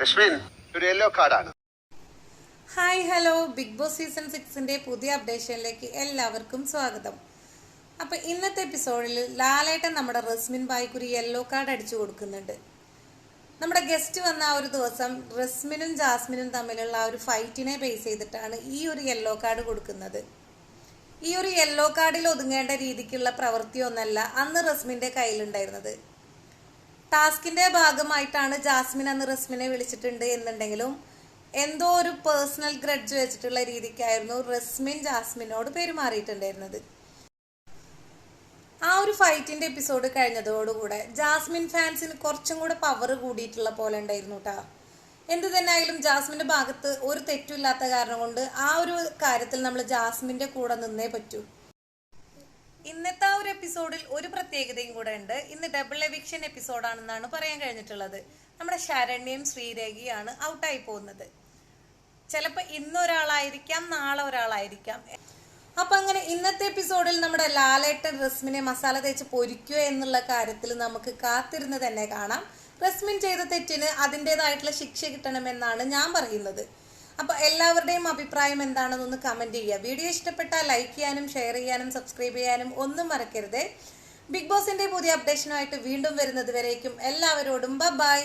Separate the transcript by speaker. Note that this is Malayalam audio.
Speaker 1: Yellow
Speaker 2: hi hello. Bigg Boss season സിക്സിന്റെ പുതിയ അപ്ഡേഷനിലേക്ക് എല്ലാവർക്കും സ്വാഗതം. അപ്പൊ ഇന്നത്തെ എപ്പിസോഡിൽ ലാലേട്ടൻ നമ്മുടെ റസ്മിൻ ബായ്ക്ക് ഒരു യെല്ലോ കാർഡ് അടിച്ചു കൊടുക്കുന്നുണ്ട്. നമ്മുടെ ഗസ്റ്റ് വന്ന ആ ഒരു ദിവസം റസ്മിനും ജാസ്മിനും തമ്മിലുള്ള ആ ഒരു ഫൈറ്റിനെ ബേസ് ചെയ്തിട്ടാണ് ഈ ഒരു യെല്ലോ കാർഡ് കൊടുക്കുന്നത്. ഈ ഒരു യെല്ലോ കാർഡിൽ ഒതുങ്ങേണ്ട രീതിക്കുള്ള പ്രവൃത്തിയൊന്നല്ല അന്ന് റസ്മിന്റെ കയ്യിലുണ്ടായിരുന്നത്. ടാസ്കിന്റെ ഭാഗമായിട്ടാണ് ജാസ്മിൻ അന്ന് റസ്മിനെ വിളിച്ചിട്ടുണ്ട് എന്നുണ്ടെങ്കിലും എന്തോ ഒരു പേഴ്സണൽ ഗ്രഡ്ജ് വെച്ചിട്ടുള്ള രീതിക്കായിരുന്നു റസ്മിൻ ജാസ്മിനോട് പെരുമാറിയിട്ടുണ്ടായിരുന്നത്. ആ ഒരു ഫൈറ്റിന്റെ എപ്പിസോഡ് കഴിഞ്ഞതോടുകൂടെ ജാസ്മിൻ ഫാൻസിന് കുറച്ചും കൂടെ പവർ കൂടിയിട്ടുള്ള പോലെ ഉണ്ടായിരുന്നു കേട്ടാ എന്ത് തന്നെ ആയാലും ജാസ്മിന്റെ ഭാഗത്ത് ഒരു തെറ്റുമില്ലാത്ത കാരണം കൊണ്ട് ആ ഒരു കാര്യത്തിൽ നമ്മൾ ജാസ്മിന്റെ കൂടെ നിന്നേ പറ്റൂ. എപ്പിസോഡിൽ ഒരു പ്രത്യേകതയും കൂടെ ഉണ്ട്. ഇന്ന് ഡബിൾ എവിക്ഷൻ എപ്പിസോഡാണെന്നാണ് പറയാൻ കഴിഞ്ഞിട്ടുള്ളത്. നമ്മുടെ ശരണ്യയും ശ്രീരേഖയാണ് ഔട്ടായി പോകുന്നത്. ചിലപ്പോൾ ഇന്ന് ഒരാളായിരിക്കാം നാളെ ഒരാളായിരിക്കാം. അപ്പം അങ്ങനെ ഇന്നത്തെ എപ്പിസോഡിൽ നമ്മുടെ ലാലേട്ടൻ റസ്മിനെ മസാല തേച്ച് പൊരിക്കുക എന്നുള്ള കാര്യത്തിൽ നമുക്ക് കാത്തിരുന്ന് തന്നെ കാണാം. റസ്മിൻ ചെയ്ത തെറ്റിന് അതിന്റെതായിട്ടുള്ള ശിക്ഷ കിട്ടണമെന്നാണ് ഞാൻ പറയുന്നത്. അപ്പൊ എല്ലാവരുടെയും അഭിപ്രായം എന്താണെന്നൊന്ന് കമന്റ് ചെയ്യുക. വീഡിയോ ഇഷ്ടപ്പെട്ടാൽ ലൈക്ക് ചെയ്യാനും ഷെയർ ചെയ്യാനും സബ്സ്ക്രൈബ് ചെയ്യാനും ഒന്നും മറക്കരുത്. ബിഗ് ബോസിന്റെ പുതിയ അപ്ഡേഷനുമായിട്ട് വീണ്ടും വരുന്നത് വരേക്കും. എല്ലാവരോടും ബൈ